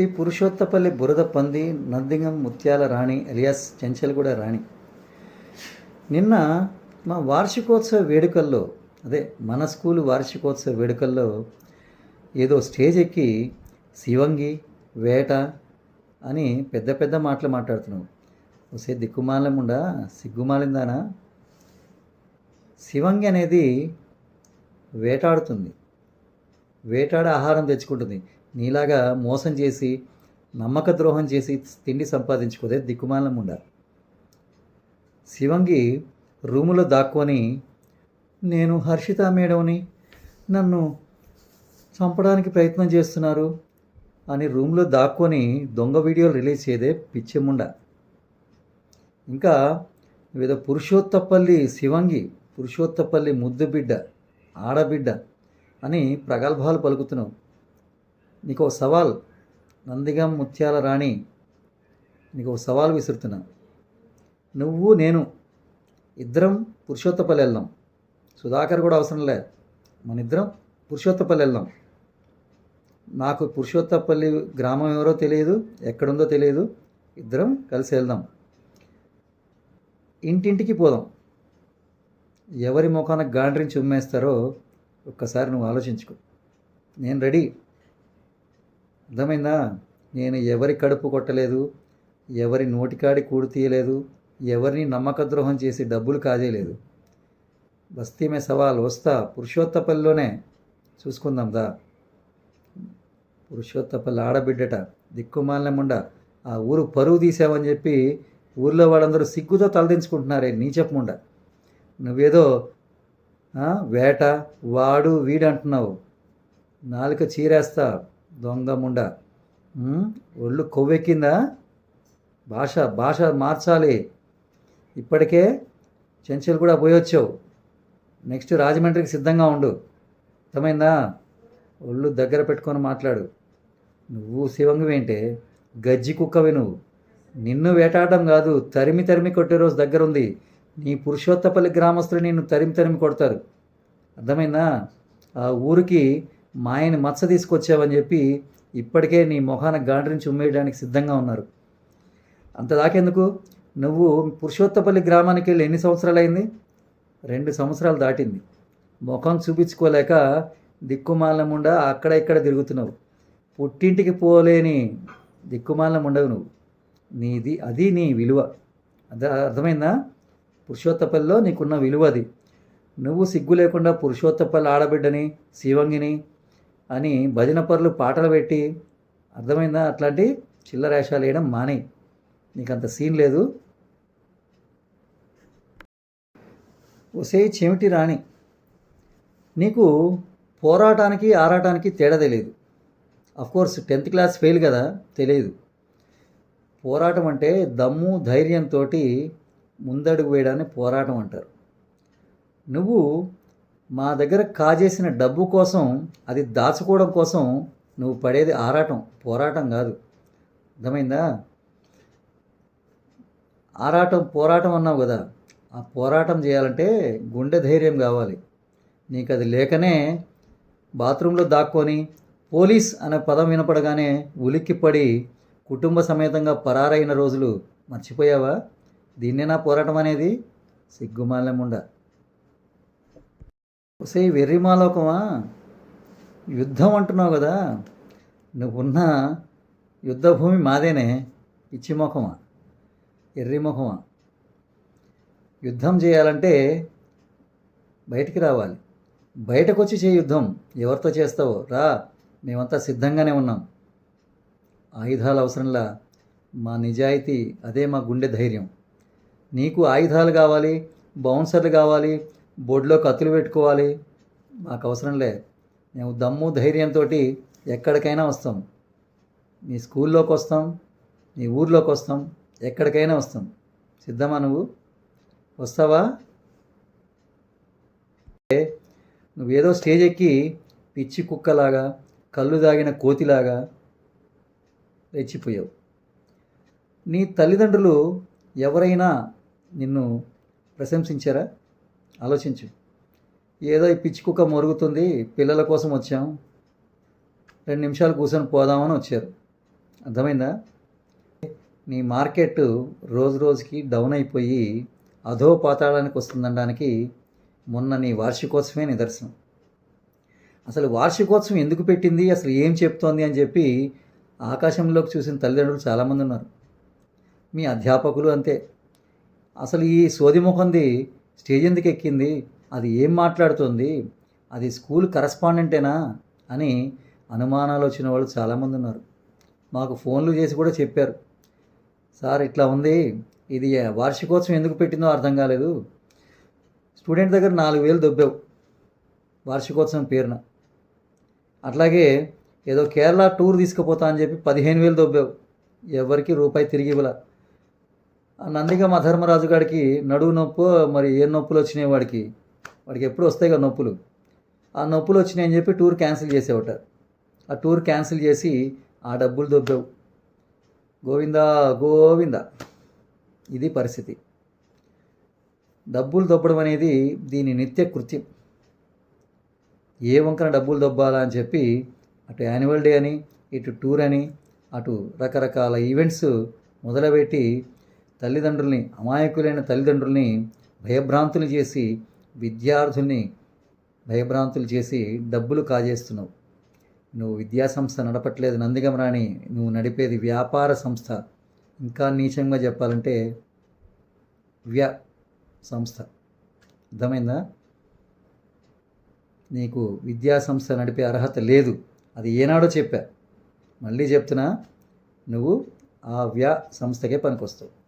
శ్రీ పురుషోత్తపల్లి బురద పంది నందిగం ముత్యాల రాణి అలియాస్ చెంచల్గూడ రాణి. నిన్న మా వార్షికోత్సవ వేడుకల్లో అదే మన స్కూలు వార్షికోత్సవ వేడుకల్లో ఏదో స్టేజ్ ఎక్కి శివంగి వేట అని పెద్ద పెద్ద మాటలు మాట్లాడుతున్నావు ఒకసే దిక్కుమాలముండా సిగ్గుమాలిందానా శివంగి అనేది వేటాడుతుంది. వేటాడ ఆహారం తెచ్చుకుంటుంది. నీలాగా మోసం చేసి నమ్మక ద్రోహం చేసి తిండి సంపాదించుకోదే దిక్కుమాలం ఉండాలి శివంగి రూములో దాక్కొని నేను హర్షిత మేడంని నన్ను చంపడానికి ప్రయత్నం చేస్తున్నారు అని రూమ్లో దాక్కొని దొంగ వీడియోలు రిలీజ్ చేయదే పిచ్చెముండ ఇంకా ఏదో పురుషోత్తపల్లి శివంగి పురుషోత్తపల్లి ముద్దు బిడ్డ ఆడబిడ్డ అని ప్రగల్భాలు పలుకుతున్నావు. నీకు ఒక సవాల్. నందిగం ముత్యాల రాణి నీకు ఒక సవాల్ విసురుతున్నా. నువ్వు నేను ఇద్దరం పురుషోత్తపల్లి వెళ్దాం. సుధాకర్ కూడా అవసరం లే మన ఇద్దరం పురుషోత్తపల్లి వెళ్దాం. నాకు పురుషోత్తపల్లి గ్రామం ఎవరో తెలియదు ఎక్కడుందో తెలియదు. ఇద్దరం కలిసి వెళ్దాం. ఇంటింటికి పోదాం. ఎవరి ముఖాన గాండ్రించి ఉమ్మేస్తారో ఒక్కసారి నువ్వు ఆలోచించుకో. నేను రెడీ. అర్థమైందా? నేను ఎవరి కడుపు కొట్టలేదు ఎవరి నోటికాడి కూడు తీయలేదు ఎవరిని నమ్మక ద్రోహం చేసి డబ్బులు కాజేయలేదు. బస్తీమే సవాల్ వస్తా. పురుషోత్తపల్లిలోనే చూసుకుందాం దా. పురుషోత్తపల్లి ఆడబిడ్డట దిక్కుమాలముండ ఆ ఊరు పరువు తీసావని చెప్పి ఊర్లో వాళ్ళందరూ సిగ్గుతో తలదించుకుంటున్నారే నీ చెప్పముండ నువ్వేదో వేట వాడు వీడు అంటున్నావు నాలుక చీరేస్తా. దొంగ ముండ. ఒళ్ళు కొవ్వెక్కిందా? భాష భాష మార్చాలి. ఇప్పటికే చెంచలు కూడా పోయొచ్చావు నెక్స్ట్ రాజమండ్రికి సిద్ధంగా ఉండు. అర్థమైందా? ఒళ్ళు దగ్గర పెట్టుకొని మాట్లాడు. నువ్వు శివంగవేంటే గజ్జి కుక్కవి నువ్వు నిన్ను వేటాడడం కాదు తరిమి తరిమి కొట్టే రోజు దగ్గర ఉంది నీ పురుషోత్తపల్లి గ్రామస్తులు నిన్ను తరిమి తరిమి కొడతారు. అర్థమైందా? ఆ ఊరికి మాయని మచ్చ తీసుకొచ్చావని చెప్పి ఇప్పటికే నీ మొహాన గాండ్రించి ఉమ్మేయడానికి సిద్ధంగా ఉన్నారు. అంత దాకెందుకు? నువ్వు పురుషోత్తపల్లి గ్రామానికి వెళ్ళి ఎన్ని సంవత్సరాలు అయింది రెండు సంవత్సరాలు దాటింది. ముఖం చూపించుకోలేక దిక్కుమాలముండా అక్కడ ఇక్కడ తిరుగుతున్నావు. పుట్టింటికి పోలేని దిక్కుమాలం ఉండవు నువ్వు. నీది అది నీ విలువ. అర్థ అర్థమైందా? పురుషోత్తపల్లిలో నీకున్న విలువ అది. నువ్వు సిగ్గు లేకుండా పురుషోత్తపల్లి ఆడబిడ్డని శివంగిని అని భజన పరులు పాటలు పెట్టి అర్థమైందా? అట్లాంటి చిల్లరేషాలు వేయడం మానే. నీకు అంత సీన్ లేదు. ఒసే చెమిటి రాణి. నీకు పోరాటానికి ఆరాటానికి తేడా తెలియదు. కోర్స్ టెన్త్ క్లాస్ ఫెయిల్ కదా? తెలియదు. పోరాటం అంటే దమ్ము ధైర్యంతో ముందడుగు వేయడాన్ని పోరాటం అంటారు. నువ్వు మా దగ్గర కాజేసిన డబ్బు కోసం అది దాచుకోవడం కోసం నువ్వు పడేది ఆరాటం పోరాటం కాదు. అర్థమైందా? ఆరాటం పోరాటం అన్నావు కదా. ఆ పోరాటం చేయాలంటే గుండె ధైర్యం కావాలి. నీకు అది లేకనే బాత్రూంలో దాక్కొని పోలీస్ అనే పదం వినపడగానే ఉలిక్కిపడి కుటుంబ సమేతంగా పరారైన రోజులు మర్చిపోయావా? దీన్నేనా పోరాటం అనేది? సిగ్గుమాలముండ ఒసే వెర్రిమాలోకమా? యుద్ధం అంటున్నావు కదా. నువ్వున్న యుద్ధభూమి మాదేనే పిచ్చిమొఖమా? ఎర్రిముఖమా? యుద్ధం చేయాలంటే బయటికి రావాలి. బయటకు వచ్చి చేయి యుద్ధం. ఎవరితో చేస్తావో? రా మేమంతా సిద్ధంగానే ఉన్నాం. ఆయుధాలు అవసరంలా మా నిజాయితీ అదే మా గుండె ధైర్యం. నీకు ఆయుధాలు కావాలి బౌన్సర్లు కావాలి బొడ్లో కత్తులు పెట్టుకోవాలి. మాకు అవసరంలే మేము దమ్ము ధైర్యంతో ఎక్కడికైనా వస్తాం. మీ స్కూల్లోకి వస్తాం మీ ఊర్లోకి వస్తాం ఎక్కడికైనా వస్తాం. సిద్ధమా నువ్వు? వస్తావా? నువ్వేదో స్టేజ్ ఎక్కి పిచ్చి కుక్కలాగా కళ్ళు దాగిన కోతిలాగా రెచ్చిపోయావు నీ తల్లిదండ్రులు ఎవరైనా నిన్ను ప్రశంసించారా? ఆలోచించు. ఏదో ఈ పిచ్చి కుక్క మొరుగుతుంది పిల్లల కోసం వచ్చాం. రెండు నిమిషాలు కూర్చొని పోదామని వచ్చారు. అర్థమైందా? నీ మార్కెట్ రోజు రోజుకి డౌన్ అయిపోయి అధో పాతాళానికి వస్తుందనడానికి మొన్న నీ వార్షికోత్సవమే నిదర్శనం. అసలు వార్షికోత్సవం ఎందుకు పెట్టింది అసలు ఏం చెప్తోంది అని చెప్పి ఆకాశంలోకి చూసిన తల్లిదండ్రులు చాలామంది ఉన్నారు. మీ అధ్యాపకులు అంతే. అసలు ఈ సోదిముఖంది స్టేజ్ ఎందుకు ఎక్కింది? అది ఏం మాట్లాడుతుంది? అది స్కూల్ కరస్పాండెంటేనా? అని అనుమానాలు వచ్చిన వాళ్ళు చాలామంది ఉన్నారు. మాకు ఫోన్లు చేసి కూడా చెప్పారు. సార్ ఇట్లా ఉంది. ఇది వార్షికోత్సవం ఎందుకు పెట్టిందో అర్థం కాలేదు. స్టూడెంట్ దగ్గర నాలుగు వేలు దొబ్బావు వార్షికోత్సవం పేరున. అట్లాగే ఏదో కేరళ టూర్ తీసుకుపోతా అని చెప్పి పదిహేను వేలు దొబ్బావు. ఎవరికి రూపాయి తిరిగి ఇవ్వలే. ఆ నందిగా మా ధర్మరాజు గారికి నడువు నొప్పు మరి ఏ నొప్పులు వచ్చినాయి వాడికి? వాడికి ఎప్పుడు వస్తాయి కదా నొప్పులు. ఆ నొప్పులు వచ్చినాయని చెప్పి టూర్ క్యాన్సిల్ చేసేవట. ఆ టూర్ క్యాన్సిల్ చేసి ఆ డబ్బులు దొబ్బావు. గోవిందా గోవిందా ఇది పరిస్థితి. డబ్బులు దొబ్బడం అనేది దీని నిత్య కృత్యం. ఏ వంకన డబ్బులు దొబ్బాలా అని చెప్పి అటు యాన్యువల్ డే అని ఇటు టూర్ అని అటు రకరకాల ఈవెంట్స్ మొదలుపెట్టి తల్లిదండ్రుల్ని అమాయకులైన తల్లిదండ్రుల్ని భయభ్రాంతులు చేసి విద్యార్థుల్ని భయభ్రాంతులు చేసి డబ్బులు కాజేస్తున్నావు. నువ్వు విద్యా సంస్థ నడపట్లేదు నందిగమరాణి నువ్వు నడిపేది వ్యాపార సంస్థ. ఇంకా నీచంగా చెప్పాలంటే వ్య సంస్థ. అర్థమైందా? నీకు విద్యా సంస్థ నడిపే అర్హత లేదు. అది ఏనాడో చెప్పా. మళ్ళీ చెప్తున్నా నువ్వు ఆ వ్య సంస్థకే పనికొస్తావు.